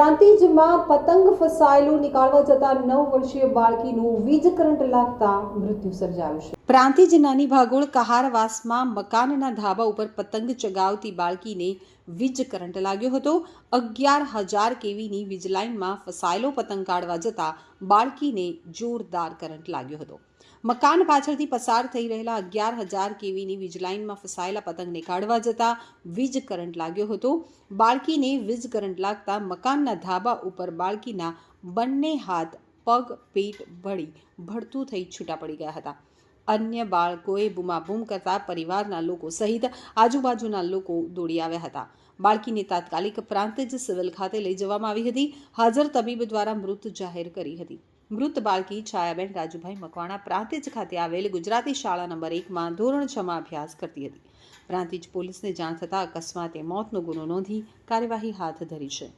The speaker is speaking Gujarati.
પ્રાંતિજમાં પતંગ ફસાયેલું નીકાળવા જતા નવ વર્ષીય બાળકીનું વીજ કરંટ લાગતા મૃત્યુ સર્જાયું છે. પ્રાંતિજ નાની ભાગોળ કહારવાસમાં મકાનના ધાબા ઉપર પતંગ ચગાવતી બાળકીને વીજ કરંટ લાગ્યો હતો. અગિયાર હજાર કેવીની વીજ લાઇનમાં ફસાયેલો પતંગ કાઢવા જતા બાળકીને જોરદાર કરંટ લાગ્યો હતો. મકાન પાછળથી પસાર થઈ રહેલા અગિયાર હજાર કેવીની વીજ લાઇનમાં ફસાયેલા પતંગને કાઢવા જતા વીજ કરંટ લાગ્યો હતો. બાળકીને વીજ કરંટ લાગતા મકાનના ધાબા ઉપર બાળકીના બંને હાથ, પગ, પેટ ભળી ભડતું થઈ છૂટા પડી ગયા હતા. અન્ય બાળકોએ બૂમાબૂમ કરતા પરિવારના લોકો સહિત આજુબાજુના લોકો દોડી આવ્યા હતા. બાળકીને તાત્કાલિક પ્રાંતિજ સિવિલ ખાતે લઈ જવામાં આવી હતી. હાજર તબીબ દ્વારા મૃત જાહેર કરી હતી. મૃત બાળકી છાયાબેન રાજુભાઈ મકવાણા પ્રાંતિજ ખાતે આવેલ ગુજરાતી શાળા નંબર એકમાં ધોરણ છમાં અભ્યાસ કરતી હતી. પ્રાંતિજ પોલીસને જાણ થતાં અકસ્માતે મોતનો ગુનો નોંધી કાર્યવાહી હાથ ધરી છે.